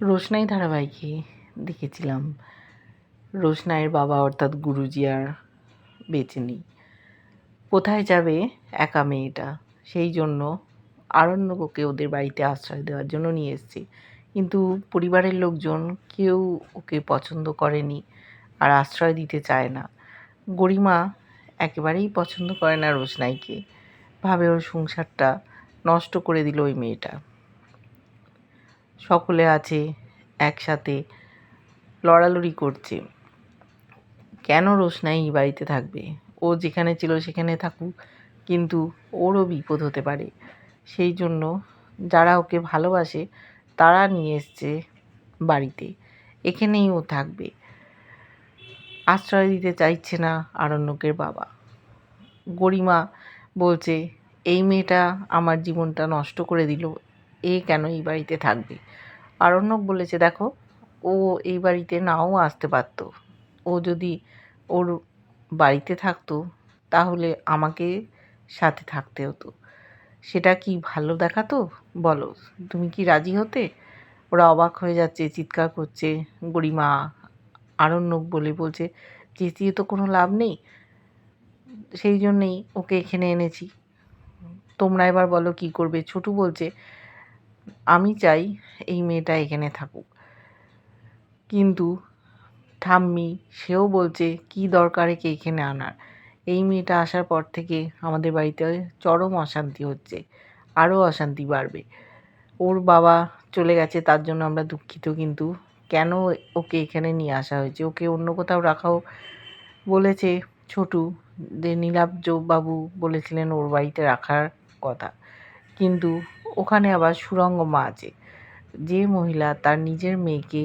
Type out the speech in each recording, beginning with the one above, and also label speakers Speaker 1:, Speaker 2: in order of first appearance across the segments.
Speaker 1: রোশনাই ধারাবাহিকে দেখেছিলাম। রোশনাইয়ের বাবা অর্থাৎ গুরুজি আর বেঁচে নেই। কোথায় যাবে? একা মেয়েটা। সেই জন্য আরণ্যককে ওদের বাড়িতে আশ্রয় দেওয়ার জন্য নিয়ে এসছে। কিন্তু পরিবারের লোকজন কেউ ওকে পছন্দ করেনি আর আশ্রয় দিতে চায় না। গরিমা একেবারেই পছন্দ করে না রোশনাইকে। ভাবে ওর সংসারটা নষ্ট করে দিল ওই মেয়েটা। সকলে আছে একসাথে লড়ালড়ি করছে। কেন রোশনাই এই বাড়িতে থাকবে? ও যেখানে ছিল সেখানে থাকুক, কিন্তু ওরও বিপদ হতে পারে। সেই জন্য যারা ওকে ভালোবাসে, তারা নিয়ে এসছে বাড়িতে। এখানেই ও থাকবে। আশ্রয় দিতে চাইছে না আরণ্যকের বাবা। গরিমা বলছে, এই মেয়েটা আমার জীবনটা নষ্ট করে দিল এ কেন এই বাড়িতে থাকবে? আরণ্যক বলেছে, দেখো, ও এই বাড়িতে নাও আসতে পারতো। ও যদি ওর বাড়িতে থাকতো, তাহলে আমাকে সাথে থাকতে হতো। সেটা কি ভালো দেখাতো? বলো, তুমি কি রাজি হতে? ওরা অবাক হয়ে যাচ্ছে, চিৎকার করছে। গরিমা আরণ্যক বলে বলছে, চেঁচিয়ে তো কোনো লাভ নেই। সেই জন্যেই ওকে এখানে এনেছি। তোমরা এবার বলো কি করবে? ছোটু বলছে আমি চাই এই মেয়েটা এখানে থাকুক। কিন্তু ঠাম্মি, সেও বলছে, কি দরকার একে এখানে আনার? এই মেয়েটা আসার পর থেকে আমাদের বাড়িতে চরম অশান্তি হচ্ছে, আরও অশান্তি বাড়বে। ওর বাবা চলে গেছে, তার জন্য আমরা দুঃখিত, কিন্তু কেন ওকে এখানে নিয়ে আসা হয়েছে? ওকে অন্য কোথাও রাখাও বলেছে ছোটু, যে নীলাব্জ বাবু বলেছিলেন ওর বাড়িতে রাখার কথা। কিন্তু ওখানে আবার সুরঙ্গ মা আছে যে মহিলা তার নিজের মেয়েকে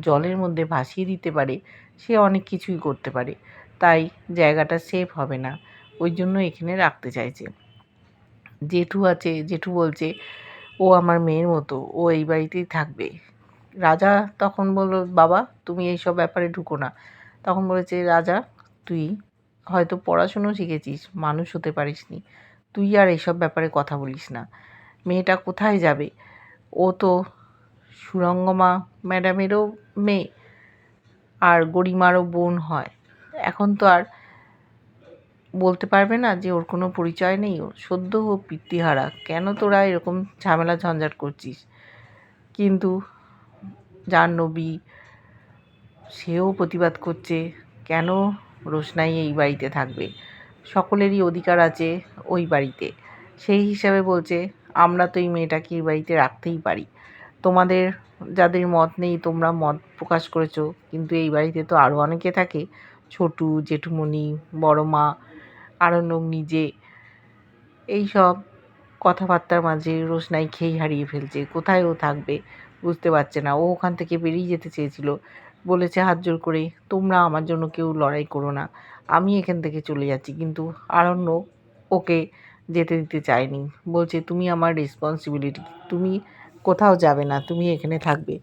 Speaker 1: জলের মধ্যে ভাসিয়ে দিতে পারে, সে অনেক কিছুই করতে পারে। তাই জায়গাটা সেফ হবে না। ওই জন্য এখানে রাখতে চাইছে। জেঠু আছে, জেঠু বলছে, ও আমার মেয়ের মতো, ও এই বাড়িতেই থাকবে। রাজা তখন বলল, বাবা, তুমি এইসব ব্যাপারে ঢুকো না। তখন বলেছে, রাজা, তুই হয়তো পড়াশুনো শিখেছিস, মানুষ হতে পারিসনি। তুই আর এইসব ব্যাপারে কথা বলিস না। মেয়েটা কোথায় যাবে? ও তো সুরঙ্গমা ম্যাডামেরও মেয়ে আর গরিমারও বোন হয়। এখন তো আর বলতে পারবে না যে ওর কোনো পরিচয় নেই। ওর সদ্য ও পিতৃহারা। কেন তোরা এরকম ঝামেলা ঝঞ্ঝাট করছিস? কিন্তু জাহ্নবী, সেও প্রতিবাদ করছে, কেন রোশনাই এই বাড়িতে থাকবে? সকলেরই অধিকার আছে ওই বাড়িতে। সেই হিসাবে বলছে আমরা তো এই মেয়েটাকে এই বাড়িতে রাখতেই পারি। তোমাদের যাদের মত নেই, তোমরা মত প্রকাশ করেছ, কিন্তু এই বাড়িতে তো আরও অনেকে থাকে। ছোটু, জেঠুমণি, বড় মা, আরণ্যক নিজে এই সব কথাবার্তার মাঝে রোশনাই খেই হারিয়ে ফেলছে। কোথায় ও থাকবে বুঝতে পারছে না। ও ওখান থেকে বেরিয়ে যেতে চেয়েছিল। বলেছে, হাত জোর করে, তোমরা আমার জন্য কেউ লড়াই করো না। আমি এখান থেকে চলে যাচ্ছি। কিন্তু আরণ্য ওকে যেতে দিতে চায়নি বলছে, তুমি আমার রেসপন্সিবিলিটি তুমি কোথাও যাবে না, তুমি এখানে থাকবে।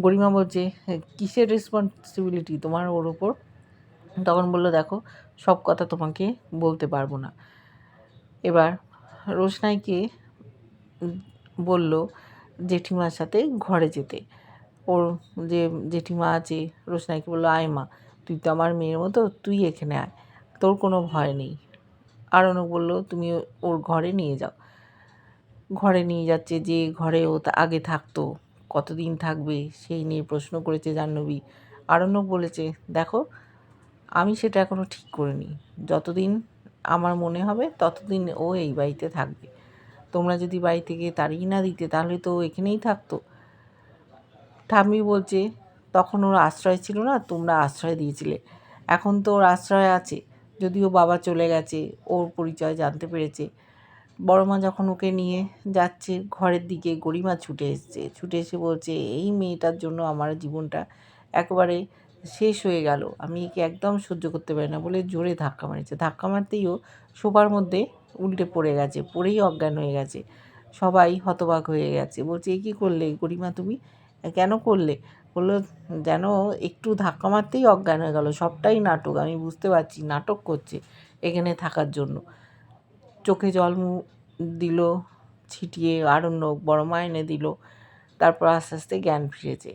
Speaker 1: গরিমা বলছে কিসের রেসপন্সিবিলিটি তোমার ওর ওপর? তখন বলল, দেখো, সব কথা তোমাকে বলতে পারব না। এবার রোশনাইকে বলল, জেঠিমার সাথে ঘরে যেতে। ওর যে জেঠিমা আছে, রোশনাইকে বলল, আয় মা, তুই তো আমার মেয়ের মতো, তুই এখানে আয়। তোর কোনো ভয় নেই। আরণক বলল, তুমি ওর ঘরে নিয়ে যাও। ঘরে নিয়ে যাচ্ছে যে ঘরে ও আগে থাকতো, কতদিন থাকবে সেই নিয়ে প্রশ্ন করেছে জাহ্নবী। আরণ্যক বলেছে, দেখো, আমি সেটা এখনও ঠিক করিনি। যতদিন আমার মনে হবে, ততদিন ও এই বাড়িতে থাকবে। তোমরা যদি বাড়ি থেকে তাড়িয়ে না দিতে, তাহলে তো এখানেই থাকতো। ঠাম্মি বলছে, তখন ওর আশ্রয় ছিল না, তোমরা আশ্রয় দিয়েছিলে। এখন তো ওর আশ্রয় আছে। যদিও বাবা চলে গেছে, ওর পরিচয় জানতে পেরেছে। বড় মা যখন ওকে নিয়ে যাচ্ছে, ঘরের দিকে গরিমা ছুটে এসছে। ছুটে এসে বলছে, এই মেয়েটার জন্য আমার জীবনটা একবারে শেষ হয়ে গেল। আমি একে একদম সহ্য করতে পারি না বলে জোরে ধাক্কা মারেছে। ধাক্কা মারতেই ও সোফার মধ্যে উল্টে পড়ে গেছে, পড়েই অজ্ঞান হয়ে গেছে। সবাই হতবাক হয়ে গেছে। বলছে, এ কী করলে গরিমা তুমি? কেন করলে? বলল যেন একটু ধাক্কা মারতেই অজ্ঞান হয়ে গেল। সবটাই নাটক, আমি বুঝতে পারছি, নাটক করছে এখানে থাকার জন্য। চোখে জল দিল, ছিটিয়ে আরণ্যক বড় মা এনে দিল, তারপর আস্তে আস্তে জ্ঞান ফিরেছে।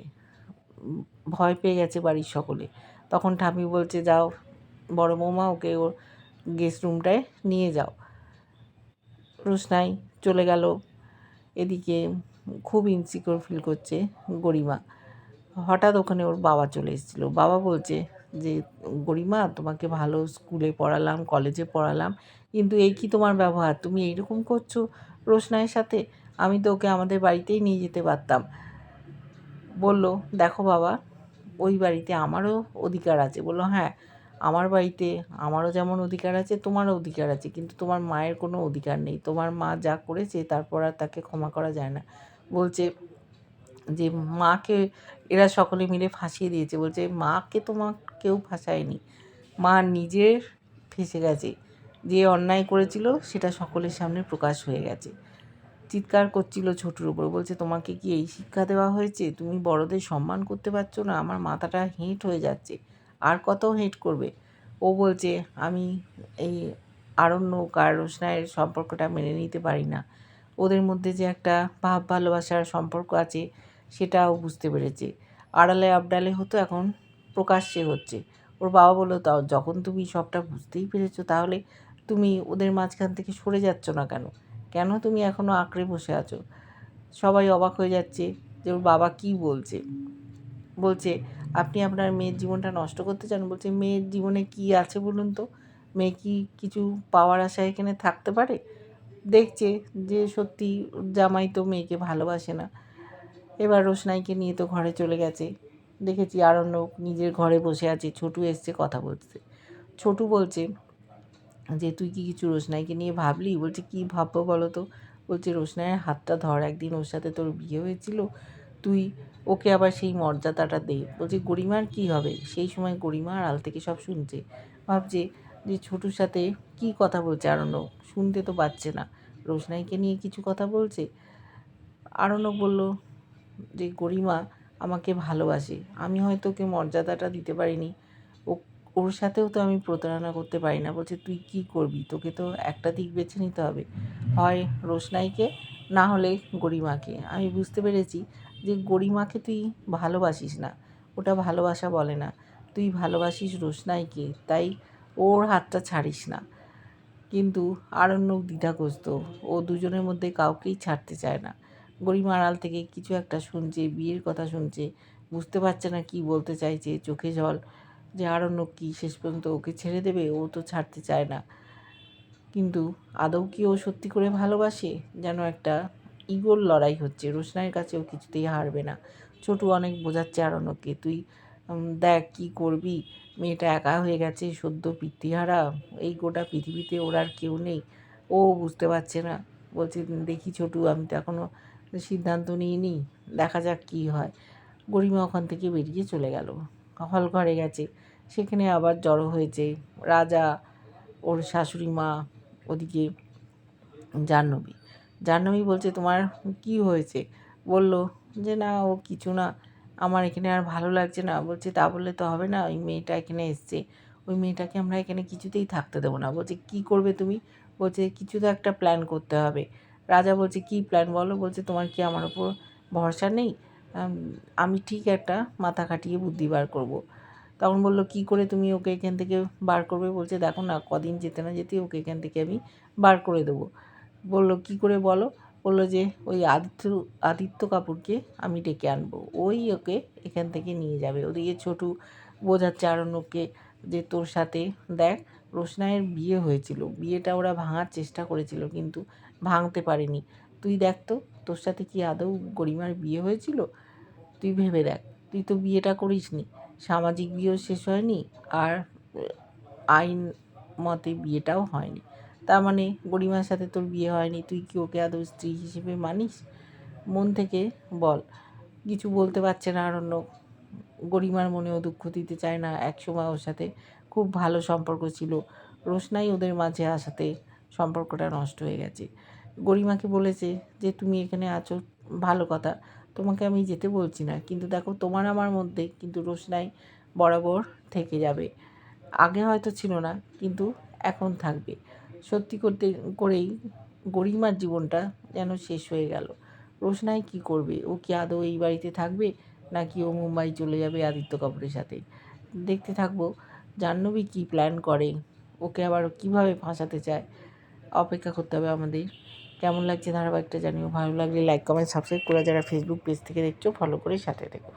Speaker 1: ভয় পেয়ে গেছে বাড়ির সকলে। তখন ঠামি বলছে, যাও বড় বৌমা, ওকে ওর গেস্ট রুমটায় নিয়ে যাও। রোশনাই চলে গেল। এদিকে খুব ইনসিকিউর ফিল করছে গরিমা। হঠাৎ ওখানে ওর বাবা চলে এসেছিল। বাবা বলছে যে, গরিমা, তোমাকে ভালো স্কুলে পড়ালাম, কলেজে পড়ালাম, কিন্তু এই কি তোমার ব্যবহার? তুমি এইরকম করছ রোশনাইয়ের সাথে? আমি তো ওকে আমাদের বাড়িতেই নিয়ে যেতে পারতাম। বলল, দেখো বাবা, ওই বাড়িতে আমারও অধিকার আছে। বলল হ্যাঁ আমার বাড়িতে আমারও যেমন অধিকার আছে, তোমারও অধিকার আছে, কিন্তু তোমার মায়ের কোনো অধিকার নেই। তোমার মা যা করেছে, তারপর আর তাকে ক্ষমা করা যায় না। বলছে যে মাকে এরা সকলে মিলে ফাঁসিয়ে দিয়েছে। বলছে, মাকে তোমার কেউ ফাঁসায়নি। মা নিজের ফেঁসে গেছে। যে অন্যায় করেছিল, সেটা সকলের সামনে প্রকাশ হয়ে গেছে। চিৎকার করছিল ছোটুর উপর। বলছে, তোমাকে কি এই শিক্ষা দেওয়া হয়েছে? তুমি বড়দের সম্মান করতে পারছ না। আমার মাথাটা হেঁট হয়ে যাচ্ছে। আর কত হেঁট করবে? ও বলছে, আমি এই আরণ্যক আর রোশনায়ের সম্পর্কটা মেনে নিতে পারি না। ওদের মধ্যে যে একটা ভাব ভালোবাসার সম্পর্ক আছে সেটাও বুঝতে পেরেছে। আড়ালে আবডালে হতো, এখন প্রকাশ্যে হচ্ছে। ওর বাবা বলল, তাও যখন তুমি সবটা বুঝতেই পেরেছ, তাহলে তুমি ওদের মাঝখান থেকে সরে যাচ্ছ না কেন? কেন তুমি এখনও আঁকড়ে বসে আছো? সবাই অবাক হয়ে যাচ্ছে যে ওর বাবা কি বলছে। বলছে, আপনি আপনার মেয়ের জীবনটা নষ্ট করতে চান? বলছে, মেয়ের জীবনে কি আছে বলুন তো? মেয়ে কি কিছু পাওয়ার আশায় এখানে থাকতে পারে? দেখছে যে সত্যি জামাই তো মেয়েকে ভালোবাসে না। এবার রোশনাইকে নিয়ে তো ঘরে চলে গেছে। দেখেছি আরণ্যক নিজের ঘরে বসে আছে, ছোটু এসছে কথা বলছে ছোটু বলছে যে, তুই কি কিছু রোশনাইকে নিয়ে ভাবলি? বলছে, কি ভাববো বলো তো? বলছে, রোশনাইয়ের হাতটা ধর, একদিন ওর সাথে তোর বিয়ে হয়েছিল, তুই ওকে আবার সেই মর্যাদাটা দে। বলছে, গরিমার কি হবে? সেই সময় গরিমা আড়াল থেকে সব শুনছে। ভাবছে যে, ছোটুর সাথে কি কথা বলছে আরণ্যক? শুনতে তো পাচ্ছে না। রোশনাইকে নিয়ে কিছু কথা বলছে। আরণ্যক বলল যে গরিমা আমাকে ভালোবাসে। আমি হয়তো ওকে মর্যাদাটা দিতে পারিনি। ও, ওর সাথেও তো আমি প্রতারণা করতে পারি না। বলছে, তুই কি করবি? তোকে তো একটা দিক বেছে নিতে হবে। হয় রোশনাইকে, না হলে গরিমাকে। আমি বুঝতে পেরেছি যে গরিমাকে তুই ভালোবাসিস না। ওটা ভালোবাসা বলে না। তুই ভালোবাসিস রোশনাইকে, তাই ওর হাতটা ছাড়িস না। কিন্তু আরণ্যক দ্বিধাগ্রস্ত। ও দুজনের মধ্যে কাউকেই ছাড়তে চায় না। গরিমা আড়াল থেকে কিছু একটা শুনছে, বিয়ের কথা শুনছে, বুঝতে পারছে না কি বলতে চাইছে, চোখে জল, যে আরণ্যক কি, শেষ পর্যন্ত ওকে ছেড়ে দেবে, ও তো ছাড়তে চায় না। কিন্তু আদৌ কি ও সত্যি করে ভালোবাসে? যেন একটা ইগোর লড়াই হচ্ছে, রোশনাইয়ের কাছে ও কিছুতেই হারবে না। ছোটু অনেক বোঝাচ্ছে আরণ্যককে তুই দেখ কি করবি? মেয়েটা একা হয়ে গেছে, সদ্য পিতৃহারা, এই গোটা পৃথিবীতে ওর আর কেউ নেই। ও বুঝতে পারছে না। বলছে, দেখি ছোটু, আমি তো এখনও সিদ্ধান্ত নিইনি, দেখা যাক কী হয়। গরিমা ওখান থেকে বেরিয়ে চলে গেল। হল ঘরে গেছে। সেখানে আবার জড়ো হয়েছে রাজা ওর শাশুড়ি মা, ওদিকে জাহ্নবী। জাহ্নবী বলছে, তোমার কি হয়েছে? বলল, যে না, ও কিছু না। আমার এখানে আর ভালো লাগছে না। বলছে, তা বললে তো হবে না, ওই মেয়েটা এখানে এসছে। ওই মেয়েটাকে আমরা এখানে কিছুতেই থাকতে দেবো না। বলছে, কি করবে তুমি? বলছে, কিছু তো একটা প্ল্যান করতে হবে। রাজা বলছে, কি প্ল্যান বলো? বলছে, তোমার কি আমার ওপর ভরসা নেই? আমি ঠিক একটা মাথা খাটিয়ে বুদ্ধি বার করব। তখন বলল, কি করে তুমি ওকে এখান থেকে বার করবে? বলছে, দেখো না, কদিন যেতে না যেতে ওকে এখান থেকে আমি বার করে দেবো। বলল, কি করে বলো? বলল যে, ওই আদিত্য আদিত্য কাপুরকে আমি ডেকে আনব। ওই ওকে এখান থেকে নিয়ে যাবে। ওদিকে ছোটু বোঝাচ্ছে আরণ্যকে যে, তোর সাথে দেখ রোশনায়ের বিয়ে হয়েছিল। বিয়েটা ওরা ভাঙার চেষ্টা করেছিল, কিন্তু ভাঙতে পারেনি। তুই দেখ তো, তোর সাথে কি আদৌ গরিমার বিয়ে হয়েছিল? তুই ভেবে দেখ, তুই তো বিয়েটা করিসনি। সামাজিক বিয়েও শেষ হয়নি আর আইন মতে বিয়েটাও হয়নি। তার মানে গরিমার সাথে তোর বিয়ে হয়নি, তুই কি ওকে আদৌ স্ত্রী হিসেবে মানিস? মন থেকে বল, কিছু বলতে পারছে না আরণ্য। গরিমার মনেও দুঃখ দিতে চায় না। একসময় ওর সাথে খুব ভালো সম্পর্ক ছিল। রোশনাই ওদের মাঝে আসাতে সম্পর্কটা নষ্ট হয়ে গেছে। গরিমাকে বলেছে যে, তুমি এখানে আছো, ভালো কথা। তোমাকে আমি যেতে বলছি না। কিন্তু দেখো, তোমার আমার মধ্যে কিন্তু রোশনাই বরাবর থেকে যাবে। আগে হয়তো ছিল না, কিন্তু এখন থাকবে। সত্যি করতে, করেই গরিমার জীবনটা যেন শেষ হয়ে গেল। রোশনাই কী করবে? ও কি আদৌ এই বাড়িতে থাকবে, নাকি ও মুম্বাই চলে যাবে আদিত্য কাপুরের সাথে? দেখতে থাকব। জাহ্নবী কী প্ল্যান করে? ওকে আবার কীভাবে ফাঁসাতে চায়? অপেক্ষা করতে হবে আমাদের। কেমন লাগছে ধারাবাহিকটা জানিও, ভালো লাগলে লাইক কমেন্ট সাবস্ক্রাইব করে যারা ফেসবুক পেজ থেকে দেখছ ফলো করে সাথে থেকো।